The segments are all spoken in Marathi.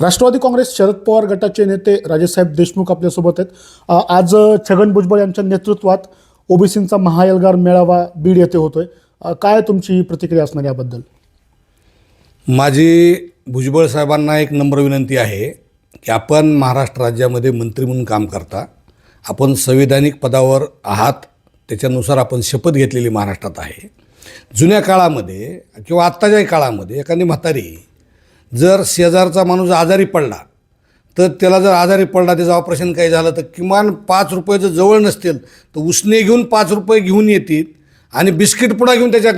राष्ट्रवादी काँग्रेस शरद पवार गटाचे नेते राजेसाहेब देशमुख आपल्यासोबत आहेत. आज छगन भुजबळ यांच्या नेतृत्वात ओबीसींचा महाएल्गार मेळावा बीड येथे होतोय. काय तुमची प्रतिक्रिया असणार याबद्दल? माझी भुजबळ साहेबांना एक नम्र विनंती आहे की आपण महाराष्ट्र राज्यामध्ये मंत्री म्हणून काम करता. आपण संविधानिक पदावर आहात. त्याच्यानुसार आपण शपथ घेतलेली महाराष्ट्रात आहे. जुन्या काळामध्ये किंवा आत्ताच्याही काळामध्ये एखादी म्हातारी जर शेजारचा माणूस आजारी पडला तर त्याला जर आजारी पडला त्याचं ऑपरेशन काही झालं तर किमान पाच रुपये जर जवळ नसतील तर उसने घेऊन पाच रुपये घेऊन येतील आणि बिस्किट पुडा घेऊन त्याच्या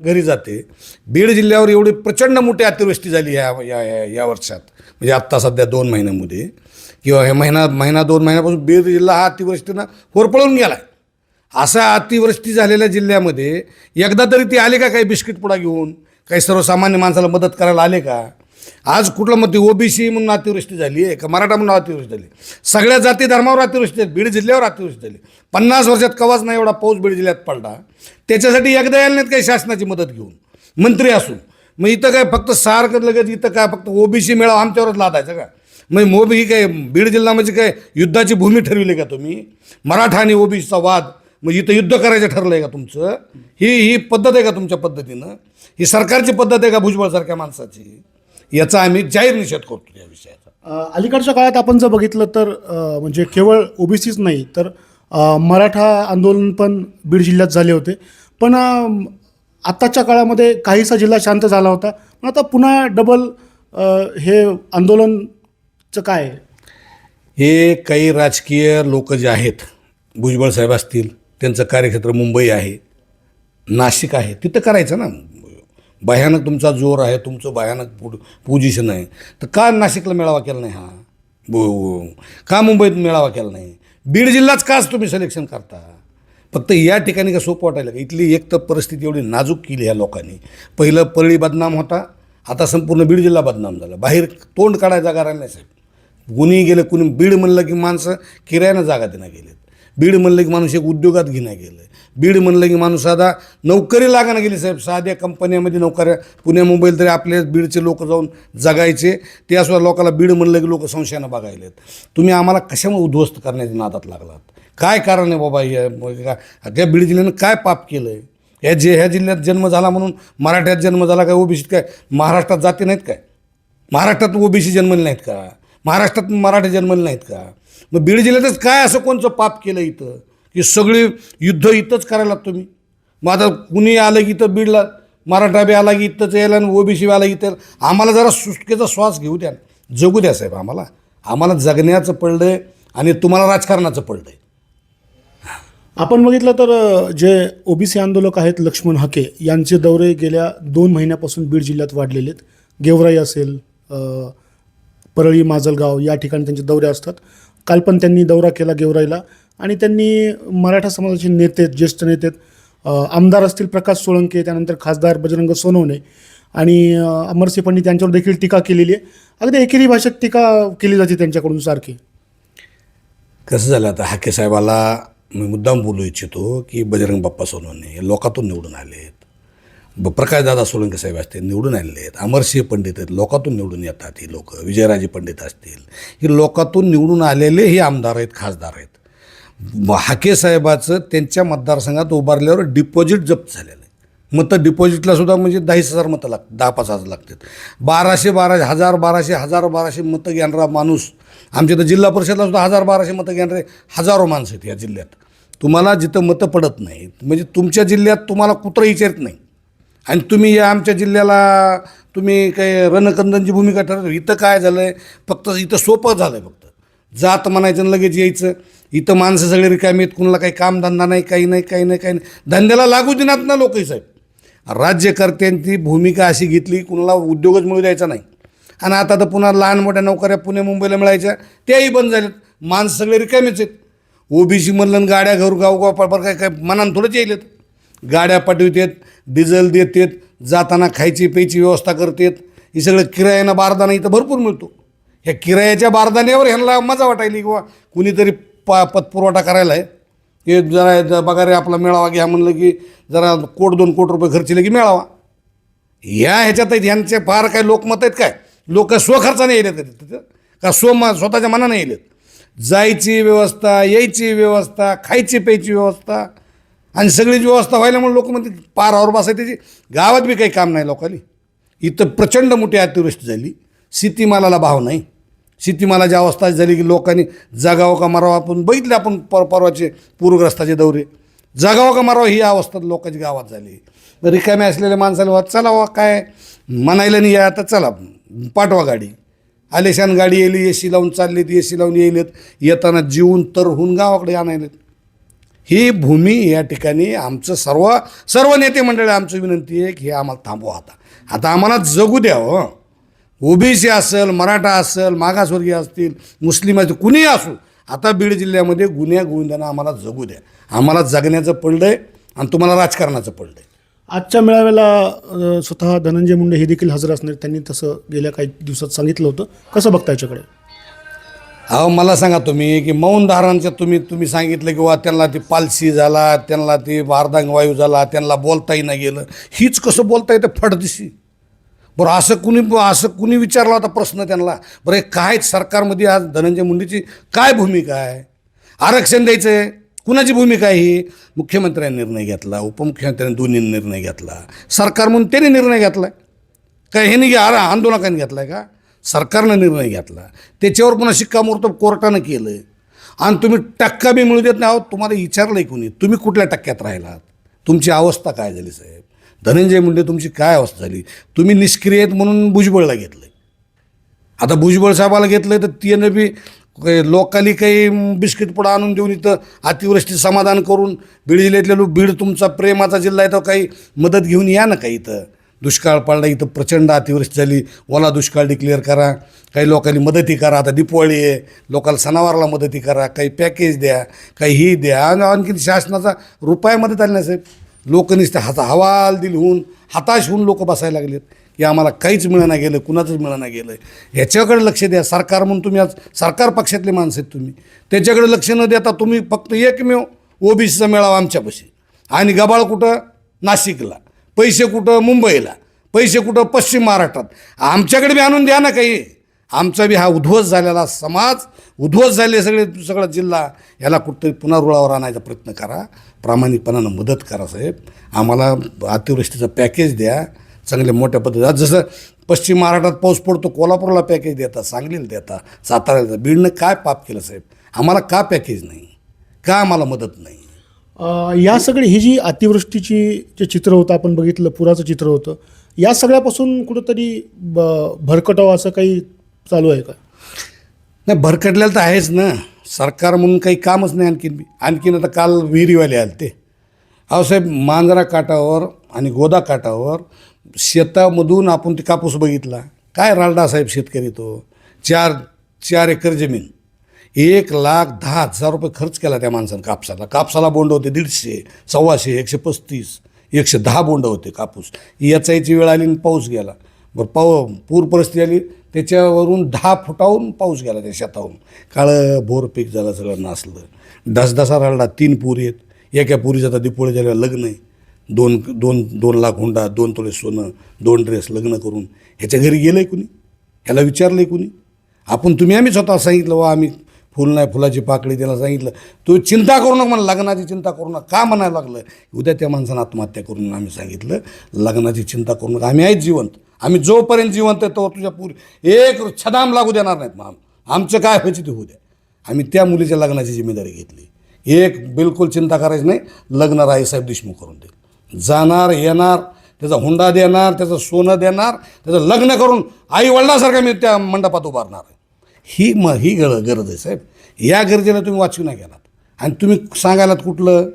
घरी जाते. बीड जिल्ह्यावर एवढी प्रचंड मोठी अतिवृष्टी झाली या या या- या वर्षात. म्हणजे आत्ता सध्या दोन महिन्यामध्ये. किंवा हे महिना महिना दोन महिन्यापासून बीड जिल्हा हा अतिवृष्टीनं होरपळून गेला आहे असा अतिवृष्टी झालेल्या जिल्ह्यामध्ये एकदा तरी ती आले का काही बिस्किट पुडा घेऊन? काही सर्वसामान्य माणसाला मदत करायला आले का? आज कुठलं मग ती ओबीसी म्हणून अतिवृष्टी झाली आहे का मराठा म्हणून अतिवृष्टी झाली सगळ्या जाती धर्मावर अतिवृष्टी झाली बीड जिल्ह्यावर अतिवृष्टी झाली पन्नास वर्षात कवाच नाही एवढा पाऊस बीड जिल्ह्यात पडला. त्याच्यासाठी एकदा यायला नाहीत काही शासनाची मदत घेऊन मंत्री असून. मग इथं काय फक्त सारखं लगेच इथं काय फक्त ओबीसी मेळावा आमच्यावरच लादायचं का? मग मोबी ही काय बीड जिल्हा म्हणजे काय युद्धाची भूमी ठरविली का तुम्ही? मराठा आणि ओबीसीचा वाद मग इथं युद्ध करायचं ठरलं आहे का तुमचं? ही ही पद्धत आहे का तुमच्या पद्धतीनं? ही सरकारची पद्धत आहे का भुजबळसारख्या माणसाची? याचा आम्ही जाहीर निषेध करतो या विषयाचा. अलीकडच्या काळात आपण जर बघितलं तर म्हणजे केवळ ओबीसीच नाही तर मराठा आंदोलन पण बीड जिल्ह्यात झाले होते. पण आत्ताच्या काळामध्ये काहीसा जिल्हा शांत झाला होता. पण आता पुन्हा डबल हे आंदोलनचं काय? हे काही राजकीय लोक जे आहेत भुजबळ साहेब असतील त्यांचं कार्यक्षेत्र मुंबई आहे नाशिक आहे तिथं करायचं ना? भयानक तुमचा जोर आहे तुमचं भयानक पु पोझिशन आहे. तर का नाशिकला मेळावा केला नाही हा? बो का मुंबईत मेळावा केला नाही? बीड जिल्हाच काच तुम्ही सिलेक्शन करता? फक्त या ठिकाणी का सोपं वाटायला का? इथली एक तर परिस्थिती एवढी नाजूक केली ह्या लोकांनी. पहिलं परळी बदनाम होता आता संपूर्ण बीड जिल्हा बदनाम झाला. बाहेर तोंड काढायला जागा राहिला नाही साहेब. कुणी गेलं कुणी बीड म्हणलं की माणसं किरायानं जागा देणं गेलेत. बीड म्हणलं की माणूस एक उद्योगात घेणं गेलं बीड म्हणलं की माणूस साधा नोकरी लागायला गेली साहेब. साध्या कंपन्यामध्ये नोकऱ्या पुण्या मुंबईला तरी आपले बीडचे लोक जाऊन जगायचे. ते असं लोकाला बीड म्हणलं की लोक संशयानं बघायलेत तुम्ही आम्हाला कशामुळे उद्ध्वस्त करण्याच्या नादात लागलात? काय कारण आहे बाबा या मग त्या बीड जिल्ह्यानं काय पाप केलं आहे ह्या जे ह्या जिल्ह्यात जन्म झाला म्हणून मराठ्यात जन्म झाला काय? ओबीसीत काय? महाराष्ट्रात जाती नाहीत काय? महाराष्ट्रात ओबीसी जन्मले नाहीत का? महाराष्ट्रात मराठी जन्मले नाहीत का? मग बीड जिल्ह्यातच काय असं कोणचं पाप केलं इथं? की सगळे युद्ध इथंच करायला तुम्ही मग आता कुणी आलं की इथं बीडला? मराठा बी आला की इथंच यायला आणि ओबीसी बी आला की इथं आम्हाला जरा सुटकेचा श्वास घेऊ द्या. जगू द्या साहेब आम्हाला. आम्हाला जगण्याचं पडलं आहे आणि तुम्हाला राजकारणाचं पडलं आहे आपण बघितलं तर जे ओबीसी आंदोलक आहेत लक्ष्मण हके यांचे दौरे गेल्या दोन महिन्यापासून बीड जिल्ह्यात वाढलेले आहेत. गेवराई असेल परळी माजलगाव या ठिकाणी त्यांचे दौरे असतात. काल पण त्यांनी दौरा केला गेवराईला. आणि त्यांनी मराठा समाजाचे नेते ज्येष्ठ नेते आमदार असतील प्रकाश सोळंके त्यानंतर खासदार बजरंग सोनवणे आणि अमरसिंह पंडित यांच्यावर देखील टीका केलेली आहे. अगदी एकेरी भाषेत टीका केली जाते त्यांच्याकडून सारखी. कसं झालं आता? हाके साहेबाला मी मुद्दाम बोलू इच्छितो की बजरंग बाप्पा सोनवणे लोकातून निवडून आले आहेत प्रकाशदादा सोळंके साहेब असतील निवडून आलेले आहेत. अमरसिंह पंडित आहेत. लोकातून निवडून येतात ही लोक. विजयराजे पंडित असतील. ही लोकातून निवडून आलेले हे आमदार आहेत खासदार आहेत. हाके साहेबाचं त्यांच्या मतदारसंघात उभारल्यावर डिपॉझिट जप्त झालेलं आहे. मतं डिपॉझिटला सुद्धा म्हणजे दहाच हजार मतं लाग दहा पाच हजार लागतात. बाराशे बाराशे हजार बाराशे हजार बाराशे मतं घेणारा माणूस आमच्या इथं जिल्हा परिषदला सुद्धा हजार बाराशे मतं घेणारे हजारो माणसं आहेत या जिल्ह्यात. तुम्हाला जिथं मतं पडत नाहीत म्हणजे तुमच्या जिल्ह्यात तुम्हाला कुत्रं विचारत नाही आणि तुम्ही या आमच्या जिल्ह्याला तुम्ही काही रणकंदनची भूमिका ठरवतो इथं काय झालं आहे फक्त इथं सोपं झालं आहे फक्त. जात म्हणायचं आणि लगेच यायचं. इथं माणसं सगळे रिकामी आहेत कुणाला काही कामधंदा नाही काही नाही काही नाही काही नाही. धंद्याला लागू देणार ना लोकही साहेब. राज्यकर्त्यांची भूमिका अशी घेतली कुणाला उद्योगच मिळू द्यायचा नाही. आणि आता तर पुन्हा लहान मोठ्या नोकऱ्या पुणे मुंबईला मिळायच्या त्याही बंद झाल्यात. माणसं सगळे रिकामेच आहेत. ओबीसी मधलं गाड्या घर गावगाव पडपर काय काय मनानं थोडंच येईल गाड्या पाठवितात डिझेल देतात जाताना खायची प्यायची व्यवस्था करतात. हे सगळं किरायानं बारदाना इथं भरपूर मिळतो. ह्या किरायाच्या बारदान्यावर ह्यांना मजा वाटायली किंवा कुणीतरी पा पतपुरवठा करायला आहे. हे जरा ज- बघा रे आपला मेळावा घ्या म्हणलं की जरा कोट दोन कोट रुपये खर्चले की मेळावा. या ह्याच्यात ह्यांचे फार काय लोकमत आहेत काय? लोक स्वखर्चाने येले का तिथं. का स्व स्वतःच्या मनाने येलेत. जायची व्यवस्था यायची व्यवस्था खायची प्यायची व्यवस्था आणि सगळीच व्यवस्था व्हायल्यामुळे लोक म्हणते पारावर बसायची त्याची गावात बी काही काम नाही लोकांनी. इथं प्रचंड मोठी अतिवृष्टी झाली. शेतीमालाला भाव नाही. शेतीमालाची अवस्था झाली की लोकांनी जगावं का मारावं आपण बघितले आपण पर परवाचे पूरग्रस्ताचे दौरे. जगावं का मारावं ही अवस्था लोकांची गावात झाली. रिकामे असलेल्या माणसाला वा चला वा काय? म्हणायला नाही या आता चला पाठवा गाडी. आलेशान गाडी येली ए सी लावून चाललीत ए सी लावून येईलेत येताना जीवन तर होऊन गावाकडे आणायलेत. ही भूमी या ठिकाणी आमचं सर्व सर्व नेते मंडळी आमची विनंती आहे की हे आम्हाला थांबवा आता. आता आम्हाला जगू द्या हो. ओबीसी असेल मराठा असेल मागासवर्गीय असतील मुस्लिम असतील कुणीही असू आता बीड जिल्ह्यामध्ये गुन्ह्या गोविंदांना आम्हाला जगू द्या. आम्हाला जगण्याचं पडलं आहे आणि तुम्हाला राजकारणाचं पडलं आहे. आजच्या मेळाव्याला स्वतः धनंजय मुंडे हे देखील हजर असणार त्यांनी तसं गेल्या काही दिवसात सांगितलं होतं. कसं बघता याच्याकडे? अहो मला सांगा तुम्ही की मौन धारांच्या तुम्ही तुम्ही सांगितलं की वा त्यांना ती पालसी झाला त्यांना ती वारदांग वायू झाला त्यांना बोलताही नाही गेलं. हीच कसं बोलता येतं फडदिशी? बरं असं कुणी असं कुणी विचारला होता प्रश्न त्यांना? बरं हे काय सरकारमध्ये आज धनंजय मुंडेची काय भूमिका आहे? आरक्षण द्यायचं आहे कुणाची भूमिका आहे ही? मुख्यमंत्र्यांनी निर्णय घेतला उपमुख्यमंत्र्यांनी दोन्ही निर्णय घेतला. सरकार म्हणून त्यांनी निर्णय घेतला काय हे नाही आरा आंदोलकांनी घेतला आहे का? सरकारनं निर्णय घेतला. त्याच्यावर पुन्हा शिक्कामोर्तब कोर्टानं केलं. आणि तुम्ही टक्का बी मिळू देत नाही आहोत. तुम्हाला विचारलं आहे कोणी? तुम्ही कुठल्या टक्क्यात राहिलात? तुमची अवस्था काय झाली साहेब? धनंजय मुंडे तुमची काय अवस्था झाली? तुम्ही निष्क्रिय आहेत म्हणून भुजबळला घेतलं आता भुजबळ साहेबाला घेतलं तर त्यानं बी लोकांनी काही बिस्किट पुडा आणून देऊन इथं अतिवृष्टी समाधान करून बीड जिल्ह्यातले लोक बीड तुमचा प्रेमाचा जिल्हा आहे तो काही मदत घेऊन या ना काही इथं? दुष्काळ पडला इथं प्रचंड अतिवृष्टी झाली. ओला दुष्काळ डिक्लेअर करा. काही लोकांनी मदती करा. आता दिपवाळी आहे. लोकांना सणावारला मदती करा. काही पॅकेज द्या. काही ही द्या. आणि आणखी शासनाचा रुपया मदत आली नाही साहेब. लोक हाता हवाल दिल होऊन हताश होऊन लोक बसायला लागलेत. की आम्हाला काहीच मिळणं गेलं कुणाचंच मिळणं गेलं. ह्याच्याकडे लक्ष द्या. सरकार म्हणून तुम्ही आज सरकार पक्षातले माणसं आहेत तुम्ही. त्याच्याकडे लक्ष न देता तुम्ही फक्त एकमेव ओबीसीचा मेळावा आमच्यापाशी. आणि गबाळ कुठं? नाशिकला. पैसे कुठं मुंबईला पैसे कुठं पश्चिम महाराष्ट्रात? आमच्याकडे बी आणून द्या ना काही. आमचा बी हा उद्ध्वस्त झालेला समाज उद्ध्वस्त झाले सगळे सगळा जिल्हा. याला कुठंतरी पुन्हा रुळावर आणायचा प्रयत्न करा. प्रामाणिकपणानं मदत करा साहेब. आम्हाला अतिवृष्टीचं पॅकेज द्या. चांगल्या मोठ्या पद्धतीत जसं पश्चिम महाराष्ट्रात पाऊस पडतो कोल्हापूरला पॅकेज देता सांगलीला देता साताऱ्याला देता. बीडनं काय पाप केलं साहेब? आम्हाला का पॅकेज नाही? का आम्हाला मदत नाही? या सगळी ही जी अतिवृष्टीची जे चित्र होतं आपण बघितलं पुराचं चित्र होतं या सगळ्यापासून कुठंतरी ब भरकटाव असं काही चालू आहे का? नाही भरकटलेलं तर आहेच ना. सरकार म्हणून काही कामच नाही आणखीन. आणखीन आता काल विहिरीवाले आले ते अहो साहेब मांजरा काठावर आणि गोदा काठावर शेतामधून आपण ते कापूस बघितला. काय रालडा साहेब शेतकरी तो? चार चार एकर जमीन. एक लाख दहा हजार रुपये खर्च केला त्या माणसानं कापसाला. कापसाला बोंड होते दीडशे सव्वाशे एकशे पस्तीस एकशे दहा बोंड होते कापूस. याचायची वेळ आली आणि पाऊस गेला. बरं पाऊ पूर परिस्थिती आली त्याच्यावरून दहा फुटाहून पाऊस गेला त्या शेताहून काळं भोर पीक झालं सगळं नासलं. दसदसा राहिला तीन पुरी आहेत एका पुरीचं आता दिपोळी झाल्या लग्न आहे. दोन दोन दोन लाख हुंडा दोन तोळे सोनं दोन ड्रेस लग्न करून. ह्याच्या घरी गेलं आहे कुणी? ह्याला विचारलं आहे कुणी? आपण तुम्ही आम्ही स्वतः सांगितलं वा आम्ही फुल नाही फुलाची पाकळी त्याला सांगितलं. तू चिंता करू नका म्हणा लग्नाची चिंता करू नका. का म्हणायला लागलं? उद्या त्या माणसानं आत्महत्या करून आम्ही सांगितलं लग्नाची चिंता करू नका. आम्ही आहेत जिवंत. आम्ही जोपर्यंत जिवंत आहे तो तुझ्या पूर एक छदाम लागू देणार नाहीत मग आमचं काय व्हायचं ते होऊ द्या. आम्ही त्या मुलीच्या लग्नाची जिम्मेदारी घेतली. एक बिलकुल चिंता करायची नाही. लग्न राईसाहेब देशमुख करून देईल. जाणार येणार त्याचा हुंडा देणार त्याचं सोनं देणार त्याचं लग्न करून आई वडिलासारखं मी त्या मंडपात उभारणार आहे. ही म ही ग गरज आहे साहेब. या गरजेला तुम्ही वाचू नाही गेलात आणि तुम्ही सांगायलात कुठलं?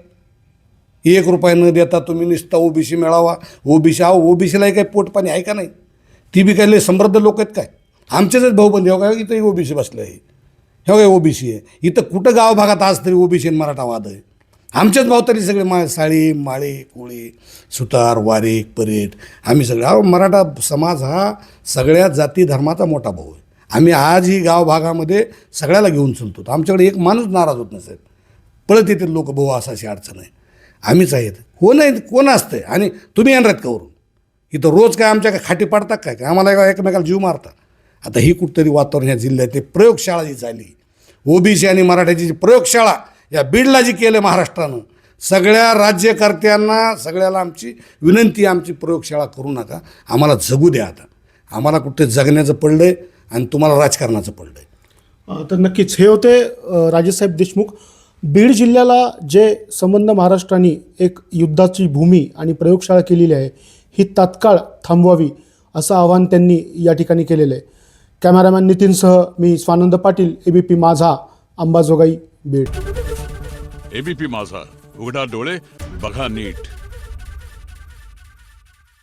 एक रुपया न देता तुम्ही नुसता ओबीसी मिळावा ओबीसी हा ओबीसीलाही काही पोटपाणी आहे का नाही? ती बी काही लय समृद्ध लोक आहेत काय? आमचेच भाऊबंदी हो काय इथंही ओबीसी बसले आहे. हे काय ओबीसी आहे. इथं कुठं गाव भागात आज तरी ओबीसी आणि मराठा वाद आहे? आमचेच भाऊ तरी सगळे मा साळी माळे कोळी सुतार वारीक परेट आम्ही सगळे. अहो मराठा समाज हा सगळ्या जाती धर्माचा मोठा भाऊ आहे. आम्ही आजही गाव भागामध्ये सगळ्याला घेऊन चलतो. आमच्याकडे एक माणूस नाराज होत नसेल पळत येतील लोक भाऊ असा अशी अडचण आहे. आम्हीच आहेत कोण हो नाही कोण असतंय? आणि तुम्ही येणार आहेत कवरून इथं रोज काय आमच्या काय खाटी पाडतात काय? काय आम्हाला एका- एकमेकाला जीव मारता आता ही कुठतरी वातावरण या जिल्ह्यात ते प्रयोगशाळा जी झाली ओबीसी आणि मराठ्याची जी प्रयोगशाळा या बीडला जी केलं महाराष्ट्रानं सगळ्या राज्यकर्त्यांना सगळ्याला आमची विनंती आमची प्रयोगशाळा करू नका. आम्हाला जगू द्या आता. आम्हाला कुठे जगण्याचं पडलं आहे आणि तुम्हाला राजकारणाचं पडलं आहे तर नक्कीच. हे होते राजेसाहेब देशमुख. बीड जिल्ह्याला जे संबंध महाराष्ट्राने एक युद्धाची भूमी आणि प्रयोगशाळा केलेली आहे ही तात्काळ थांबवावी असं आवाहन त्यांनी या ठिकाणी केलेलं आहे. कॅमेरामॅन नितीनसह मी स्वानंद पाटील एबीपी माझा अंबाजोगाई बीड. एबीपी माझा उघडा डोळे बघा नीट.